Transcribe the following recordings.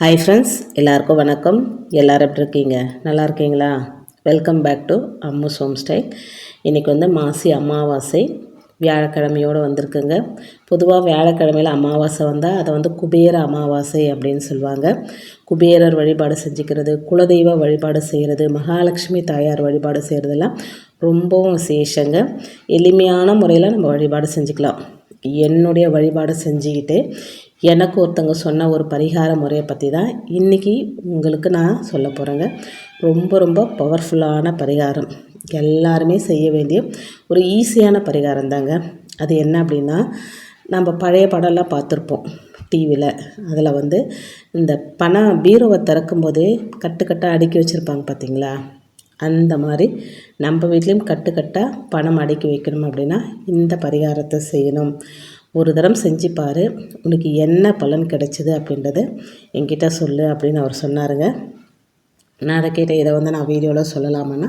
Hi friends எல்லாருக்கும் வணக்கம். எல்லோரும் எப்படி இருக்கீங்க? நல்லா இருக்கீங்களா? Welcome back to Ammu home style இன்றைக்கி வந்து மாசி அமாவாசை. வியாழக்கிழமையோடு வந்திருக்குங்க. பொதுவாக வியாழக்கிழமையில் அமாவாசை வந்தால் அதை வந்து குபேர அமாவாசை அப்படின்னு சொல்லுவாங்க. குபேரர் வழிபாடு செஞ்சுக்கிறது குலதெய்வ வழிபாடு செய்கிறது மகாலட்சுமி தாயார் வழிபாடு செய்கிறதெல்லாம் ரொம்பவும் விசேஷங்க. எளிமையான முறையில் நம்ம வழிபாடு செஞ்சுக்கலாம். என்னுடைய வழிபாடு செஞ்சுக்கிட்டு எனக்கு ஒருத்தவங்க சொன்ன ஒரு பரிகார முறையை பற்றி தான் இன்றைக்கி உங்களுக்கு நான் சொல்ல போகிறேங்க ரொம்ப ரொம்ப பவர்ஃபுல்லான பரிகாரம். எல்லாருமே செய்ய வேண்டிய ஒரு ஈஸியான பரிகாரம் தாங்க. அது என்ன அப்படின்னா நம்ம பழைய படம்லாம் பார்த்துருப்போம் டிவியில் அதில் வந்து இந்த பணம் பீரோவை திறக்கும்போதே கட்டுக்கட்டாக அடுக்கி வச்சுருப்பாங்க பார்த்தீங்களா அந்த மாதிரி நம்ம வீட்லேயும் கட்டுக்கட்டாக பணம் அடுக்கி வைக்கணும் அப்படின்னா இந்த பரிகாரத்தை செய்யணும். ஒரு தரம் செஞ்சு பாரு. உனக்கு என்ன பலன் கிடைச்சிது அப்படின்றத என்கிட்ட சொல்லு அப்படின்னு அவர் சொன்னாருங்க. நான் அதை கேட்டேன் இதை வந்து நான் வீடியோவில் சொல்லலாமான்னா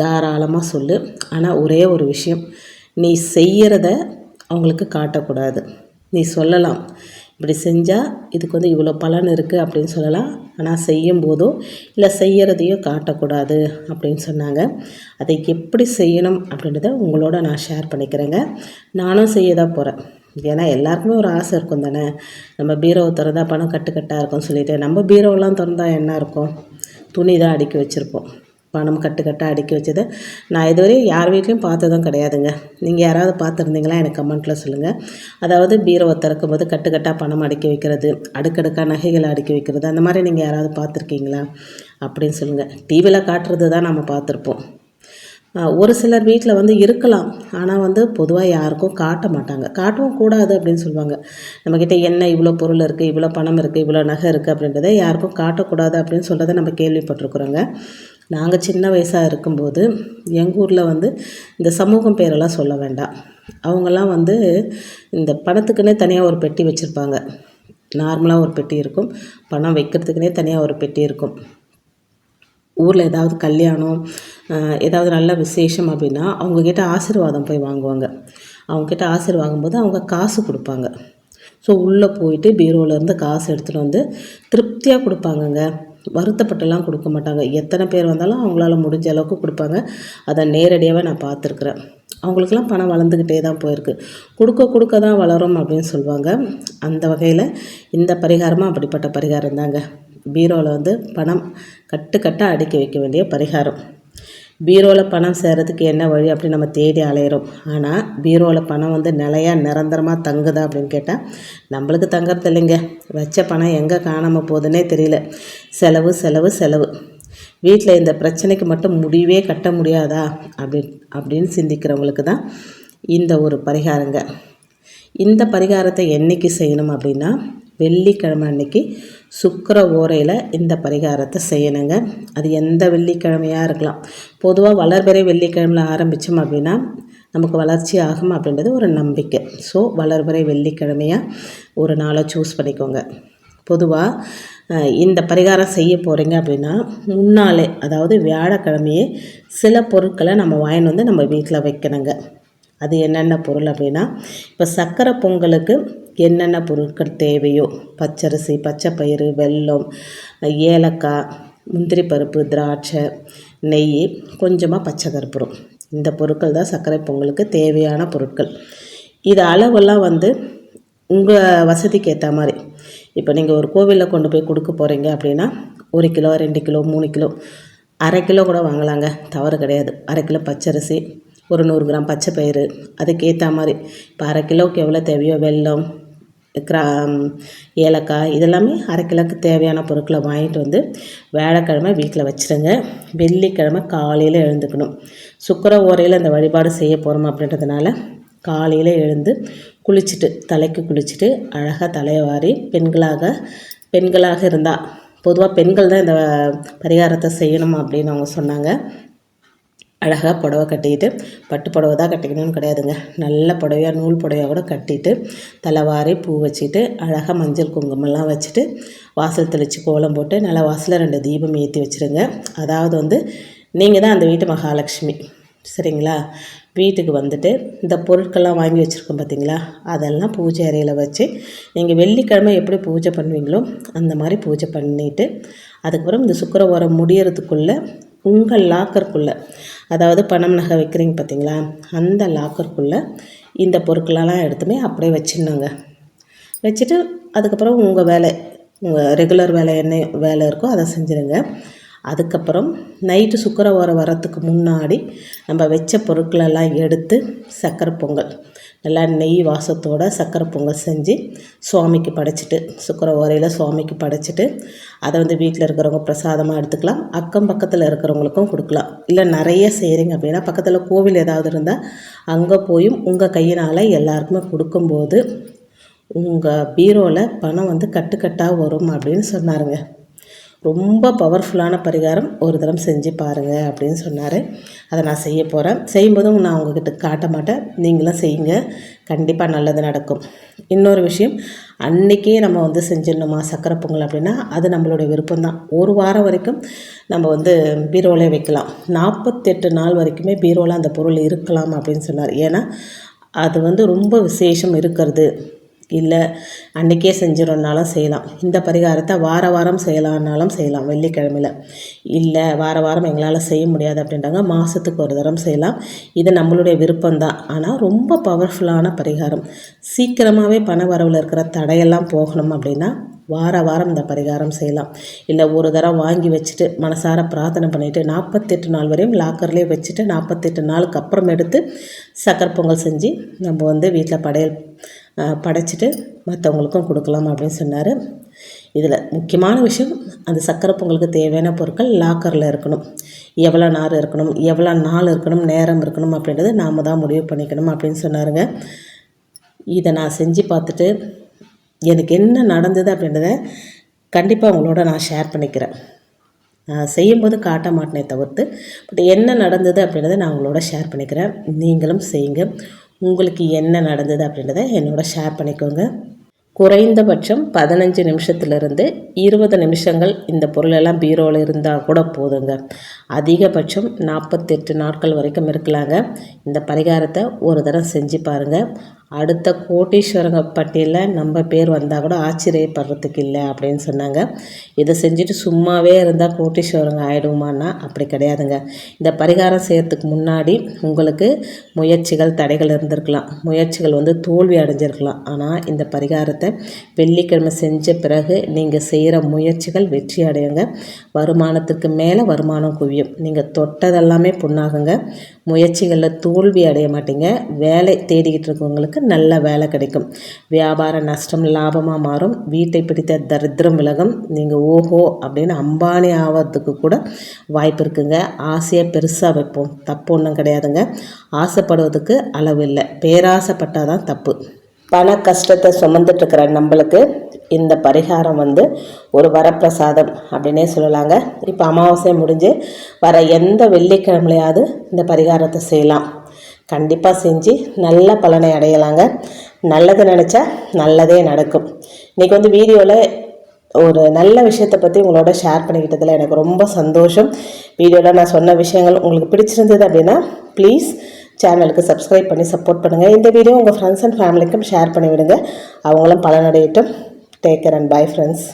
தாராளமாக சொல்லு. ஆனால் ஒரே ஒரு விஷயம் நீ செய்கிறத அவங்களுக்கு காட்டக்கூடாது. நீ சொல்லலாம். இப்படி செஞ்சால் இதுக்கு வந்து இவ்வளோ பலன் இருக்குது அப்படின்னு சொல்லலாம். ஆனால் செய்யும் போதோ இல்லை செய்கிறதையோ காட்டக்கூடாது அப்படின்னு சொன்னாங்க. அதை எப்படி செய்யணும் அப்படின்றத உங்களோட நான் ஷேர் பண்ணிக்கிறேங்க. நானும் செய்ய தான் போகிறேன் ஏன்னா எல்லாருக்குமே ஒரு ஆசை இருக்கும் தானே? நம்ம பீரோவை திறந்தா பணம் கட்டுக்கட்டாக இருக்கும்னு சொல்லிட்டு. நம்ம பீரோவெலாம் திறந்தா என்ன இருக்கும்? துணி தான் அடுக்கி வச்சுருப்போம். பணம் கட்டுக்கட்டாக அடுக்கி வச்சதை. நான் இதுவரையும் யார் வீட்லேயும் பார்த்ததும் கிடையாதுங்க. நீங்கள் யாராவது பார்த்துருந்தீங்களா? எனக்கு கமெண்ட்டில் சொல்லுங்கள் அதாவது பீரோவை திறக்கும் போது கட்டுக்கட்டாக பணம் அடுக்கி வைக்கிறது அடுக்கடுக்காக நகைகளை அடுக்கி வைக்கிறது அந்த மாதிரி நீங்கள் யாராவது பார்த்துருக்கீங்களா? அப்படின்னு சொல்லுங்கள் டிவியில் காட்டுறது தான் நம்ம பார்த்துருப்போம். ஒரு சிலர் வீட்டில் வந்து இருக்கலாம். ஆனால் வந்து பொதுவாக யாருக்கும் காட்ட மாட்டாங்க. காட்டவும் கூடாது அப்படின்னு சொல்லுவாங்க. நம்மக்கிட்ட என்ன இவ்வளோ பொருள் இருக்குது இவ்வளோ பணம் இருக்குது இவ்வளோ நகை இருக்குது அப்படின்றத யாருக்கும் காட்டக்கூடாது அப்படின்னு சொல்கிறத நம்ம கேள்விப்பட்டிருக்குறோங்க. நாங்கள் சின்ன வயசாக இருக்கும்போது எங்கள் ஊரில் வந்து இந்த சமூகம் பேரெல்லாம் சொல்ல வேண்டாம். அவங்கெல்லாம் வந்து இந்த பணத்துக்குன்னே தனியாக ஒரு பெட்டி வச்சுருப்பாங்க. நார்மலாக ஒரு பெட்டி இருக்கும். பணம் வைக்கிறதுக்குனே தனியாக ஒரு பெட்டி இருக்கும். ஊரில் ஏதாவது கல்யாணம் ஏதாவது நல்ல விசேஷம் அப்படின்னா அவங்கக்கிட்ட ஆசீர்வாதம் போய் வாங்குவாங்க. அவங்கக்கிட்ட ஆசீர்வாதம் வாங்கும்போது அவங்க காசு கொடுப்பாங்க. ஸோ உள்ளே போயிட்டு பீரோவிலேருந்து காசு எடுத்துகிட்டு வந்து திருப்தியாக கொடுப்பாங்கங்க. வருத்தப்பட்டெல்லாம் கொடுக்க மாட்டாங்க. எத்தனை பேர் வந்தாலும் அவங்களால முடிஞ்ச அளவுக்கு கொடுப்பாங்க. அதை நேரடியாகவே நான் பார்த்துருக்குறேன். அவங்களுக்கெல்லாம் பணம் வளர்ந்துக்கிட்டே தான் போயிருக்கு. கொடுக்க கொடுக்க தான் வளரும் அப்படின்னு சொல்லுவாங்க. அந்த வகையில் இந்த பரிகாரமும் அப்படிப்பட்ட பரிகாரம் தாங்க பீரோவில் வந்து பணம் கட்டு கட்டாக அடுக்கி வைக்க வேண்டிய பரிகாரம். பீரோவில் பணம் சேர்கிறதுக்கு என்ன வழி அப்படின்னு நம்ம தேடி அலையிறோம். ஆனால் பீரோவில் பணம் வந்து நிலையாக நிரந்தரமாக தங்குதா அப்படின்னு கேட்டால் நம்மளுக்கு தங்கறது இல்லைங்க. வச்ச பணம் எங்கே காணாமல் போகுதுன்னே தெரியல. செலவு செலவு செலவு. வீட்டில் இந்த பிரச்சனைக்கு மட்டும் முடிவே கட்ட முடியாதா? அப்படி அப்படின்னு சிந்திக்கிறவங்களுக்கு தான் இந்த ஒரு பரிகாரங்க. இந்த பரிகாரத்தை என்றைக்கு செய்யணும் அப்படின்னா வெள்ளிக்கிழமை அன்னைக்கு சுக்கர ஓரையில் இந்த பரிகாரத்தை செய்யணுங்க. அது எந்த வெள்ளிக்கிழமையாக இருக்கலாம். பொதுவாக வளர்பிறை வெள்ளிக்கிழமையில் ஆரம்பித்தோம் அப்படின்னா நமக்கு வளர்ச்சி ஆகும் அப்படின்றது ஒரு நம்பிக்கை. ஸோ வளர்பிறை வெள்ளிக்கிழமையாக ஒரு நாளை சூஸ் பண்ணிக்கோங்க. பொதுவாக இந்த பரிகாரம் செய்ய போகிறீங்க அப்படின்னா முன்னாலே அதாவது வியாழக்கிழமையே சில பொருட்களை நம்ம வாங்கிட்டு வந்து நம்ம வீட்டில் வைக்கணுங்க. அது என்னென்ன பொருள் அப்படின்னா இப்போ சர்க்கரை பொங்கலுக்கு என்னென்ன பொருட்கள் தேவையோ பச்சரிசி பச்சைப்பயிறு வெல்லம் ஏலக்காய் முந்திரி பருப்பு திராட்சை நெய் கொஞ்சமாக பச்சை கருப்புரம். இந்த பொருட்கள் தான் சர்க்கரை பொங்கலுக்கு தேவையான பொருட்கள். இது அளவெல்லாம் வந்து உங்கள் வசதிக்கு ஏற்ற மாதிரி. இப்போ நீங்கள் ஒரு கோவிலில் கொண்டு போய் கொடுக்க போகிறீங்க அப்படின்னா ஒரு கிலோ ரெண்டு கிலோ மூணு கிலோ அரை கிலோ கூட வாங்கலாங்க. தவறு கிடையாது. அரை கிலோ பச்சரிசி ஒரு நூறு கிராம் பச்சை பயிறு அதுக்கேற்ற மாதிரி. இப்போ அரை கிலோவுக்கு எவ்வளோ தேவையோ வெல்லம் கிரா ஏலக்காய் இதெல்லாமே அரை கிலோக்கு தேவையான பொருட்களை வாங்கிட்டு வந்து வேலைக்கிழமை வீட்டில் வச்சுருங்க. வெள்ளிக்கிழமை காலையில் எழுந்துக்கணும். சுக்கர ஓரையில் அந்த வழிபாடு செய்ய போகிறோம் அப்படின்றதுனால காலையில் எழுந்து குளிச்சுட்டு தலைக்கு குளிச்சுட்டு அழகாக தலையை பெண்களாக பெண்களாக இருந்தால் பொதுவாக பெண்கள் தான் இந்த பரிகாரத்தை செய்யணும் அப்படின்னு அவங்க சொன்னாங்க. அழகாக புடவை கட்டிக்கிட்டு பட்டு புடவை தான் கட்டிக்கணும்னு கிடையாதுங்க. நல்ல புடவையாக நூல் புடவையாக கூட கட்டிட்டு தலைவாரி பூ வச்சுட்டு அழகாக மஞ்சள் குங்குமம்லாம் வச்சுட்டு வாசல் தெளித்து கோலம் போட்டு நல்லா வாசலில் ரெண்டு தீபம் ஏற்றி வச்சுருங்க. அதாவது வந்து நீங்கள் தான் அந்த வீட்டு மகாலட்சுமி. சரிங்களா? வீட்டுக்கு வந்துட்டு இந்த பொருட்கள்லாம் வாங்கி வச்சுருக்கோம் பார்த்தீங்களா அதெல்லாம் பூஜை அறையில் வச்சு நீங்கள் வெள்ளிக்கிழமை எப்படி பூஜை பண்ணுவீங்களோ அந்த மாதிரி பூஜை பண்ணிவிட்டு அதுக்கப்புறம் இந்த சுக்கரவாரம் முடியறதுக்குள்ளே உங்கள் லாக்கருக்குள்ளே அதாவது பணம் நகை வைக்கிறீங்க பார்த்தீங்களா? அந்த லாக்கருக்குள்ளே இந்த பொருட்களெல்லாம் எடுத்துமே அப்படியே வச்சிடணுங்க. வச்சுட்டு அதுக்கப்புறம் உங்கள் வேலை உங்கள் ரெகுலர் வேலை என்ன வேலை இருக்கோ அதை செஞ்சுருங்க. அதுக்கப்புறம் நைட்டு சுக்கரவாரம் வரத்துக்கு முன்னாடி நம்ம வச்ச பொருட்களெல்லாம் எடுத்து சக்கரை பொங்கல். நல்லா நெய் வாசத்தோட சக்கரை பொங்கல் செஞ்சு சுவாமிக்கு படைச்சிட்டு சுக்கரவாரையில் சுவாமிக்கு படைச்சிட்டு அதை வந்து வீட்டில் இருக்கிறவங்க பிரசாதமாக எடுத்துக்கலாம். அக்கம் பக்கத்தில் இருக்கிறவங்களுக்கும் கொடுக்கலாம். இல்லை நிறைய செய்கிறீங்க அப்படின்னா பக்கத்தில் கோவில் ஏதாவது இருந்தால் அங்கே போயும் உங்கள் கையினால் எல்லாருக்குமே கொடுக்கும்போது உங்கள் பீரோவில் பணம் வந்து கட்டுக்கட்டாக வரும் அப்படின்னு சொன்னாருங்க. ரொம்ப பவர்ஃபுல்லான பரிகாரம் ஒரு தரம் செஞ்சு பாருங்கள் அப்படின்னு சொன்னார். அதை நான் செய்ய போகிறேன் செய்யும்போதும் நான் உங்ககிட்ட காட்ட மாட்டேன். நீங்களும் செய்யுங்க. கண்டிப்பாக நல்லது நடக்கும். இன்னொரு விஷயம் அன்றைக்கே நம்ம வந்து செஞ்சிடணுமா? சக்கரை பொங்கல் அப்படின்னா அது நம்மளுடைய விருப்பம்தான். ஒரு வாரம் வரைக்கும் நம்ம வந்து பீரோவில் வைக்கலாம். நாற்பத்தெட்டு நாள் வரைக்குமே பீரோவில் அந்த பொருள் இருக்கலாம் அப்படின்னு சொன்னார். ஏன்னா அது வந்து ரொம்ப விசேஷம் இருக்கிறது. இல்லை அன்றைக்கே செஞ்சிடணுன்னாலும் செய்யலாம். இந்த பரிகாரத்தை வார வாரம் செய்யலான்னாலும் செய்யலாம் வெள்ளிக்கிழமையில். இல்லை வார வாரம் எங்களால் செய்ய முடியாது அப்படின்றாங்க. மாதத்துக்கு ஒரு தரம் செய்யலாம். இது நம்மளுடைய விருப்பம்தான். ஆனால் ரொம்ப பவர்ஃபுல்லான பரிகாரம். சீக்கிரமாகவே பண வரவில் இருக்கிற தடையெல்லாம் போகணும் அப்படின்னா வார வாரம் இந்த பரிகாரம் செய்யலாம். இல்லை ஒரு தரம் வாங்கி வச்சுட்டு மனசார பிரார்த்தனை பண்ணிவிட்டு நாற்பத்தெட்டு நாள் வரையும் லாக்கர்லேயே வச்சுட்டு நாற்பத்தெட்டு நாளுக்கு அப்புறம் எடுத்து சக்கரை பொங்கல் செஞ்சு நம்ம வந்து வீட்டில் படையல் படைச்சிட்டு மற்றவங்களுக்கும் கொடுக்கலாம் அப்படின்னு சொன்னார். இதில் முக்கியமான விஷயம் அந்த சக்கரை பொங்கலுக்கு தேவையான பொருட்கள் லாக்கரில் இருக்கணும். எவ்வளோ நார் இருக்கணும் எவ்வளோ நாள் இருக்கணும் நேரம் இருக்கணும் அப்படின்றத நாம் தான் முடிவு பண்ணிக்கணும் அப்படின்னு சொன்னாருங்க. இதை நான் செஞ்சு பார்த்துட்டு எனக்கு என்ன நடந்தது அப்படின்றத கண்டிப்பாக உங்களோட நான் ஷேர் பண்ணிக்கிறேன். நான் செய்யும்போது காட்ட மாட்டேனே தவிர்த்து பட் என்ன நடந்தது அப்படின்றத நான் உங்களோட ஷேர் பண்ணிக்கிறேன். நீங்களும் செய்யுங்க. உங்களுக்கு என்ன நடந்தது அப்படின்றத என்னோட ஷேர் பண்ணிக்கோங்க. குறைந்தபட்சம் பதினஞ்சு நிமிஷத்துலேருந்து இருபது நிமிஷங்கள் இந்த பொருளெல்லாம் பீரோவில் இருந்தால் கூட போதுங்க. அதிகபட்சம் நாற்பத்தெட்டு நாட்கள் வரைக்கும் இருக்கலாங்க. இந்த பரிகாரத்தை ஒரு தரம் செஞ்சு பாருங்கள் அடுத்த கோட்டீஸ்வரங்க பட்டியலில் நம்ம பேர் வந்தால் கூட ஆச்சரியப்படுறதுக்கு இல்லை அப்படின்னு சொன்னாங்க. இதை செஞ்சுட்டு சும்மாவே இருந்தால் கோட்டீஸ்வரங்க ஆகிடுமான்னா அப்படி கிடையாதுங்க. இந்த பரிகாரம் செய்கிறதுக்கு முன்னாடி உங்களுக்கு முயற்சிகள் தடைகள் இருந்திருக்கலாம். முயற்சிகள் வந்து தோல்வி அடைஞ்சிருக்கலாம். ஆனால் இந்த பரிகாரத்தை வெள்ளிக்கிழமை செஞ்ச பிறகு நீங்கள் செய்கிற முயற்சிகள் வெற்றி அடையுங்க. வருமானத்துக்கு மேலே வருமானம் குவியும். நீங்கள் தொட்டதெல்லாமே புண்ணாகுங்க. முயற்சிகளில் தோல்வி அடைய மாட்டீங்க. வேலை தேடிக்கிட்டு இருக்கவங்களுக்கு நல்ல வேலை கிடைக்கும். வியாபார நஷ்டம் லாபமாக மாறும். வீட்டை பிடித்த தரித்திரம் விலகும். நீங்கள் ஓஹோ அப்படின்னு அம்பானி ஆகிறதுக்கு கூட வாய்ப்பு இருக்குங்க. ஆசையாக பெருசாக வைப்போம். தப்பு ஒன்றும் கிடையாதுங்க. ஆசைப்படுவதுக்கு அளவு இல்லை. பேராசைப்பட்டால் தான் தப்பு. பண கஷ்டத்தை சுமந்துட்டுருக்கிற நம்மளுக்கு இந்த பரிகாரம் வந்து ஒரு வரப்பிரசாதம் அப்படின்னே சொல்லலாங்க. இப்போ அமாவாசை முடிஞ்சு வர எந்த வெள்ளிக்கிழமையாவது இந்த பரிகாரத்தை செய்யலாம். கண்டிப்பாக செஞ்சு நல்ல பலனை அடையலாங்க. நல்லது நினச்சா நல்லதே நடக்கும். இன்றைக்கி வந்து வீடியோவில் ஒரு நல்ல விஷயத்தை பற்றி உங்களோட ஷேர் பண்ணிக்கிட்டதில் எனக்கு ரொம்ப சந்தோஷம். வீடியோவில் நான் சொன்ன விஷயங்கள் உங்களுக்கு பிடிச்சிருந்தது அப்படின்னா ப்ளீஸ் சேனலுக்கு சப்ஸ்கிரைப் பண்ணி சப்போர்ட் பண்ணுங்கள் இந்த வீடியோ உங்கள் ஃப்ரெண்ட்ஸ் அண்ட் ஃபேமிலிக்கும் ஷேர் பண்ணிவிடுங்க. அவங்களும் பலனடையட்டும். Take care and bye friends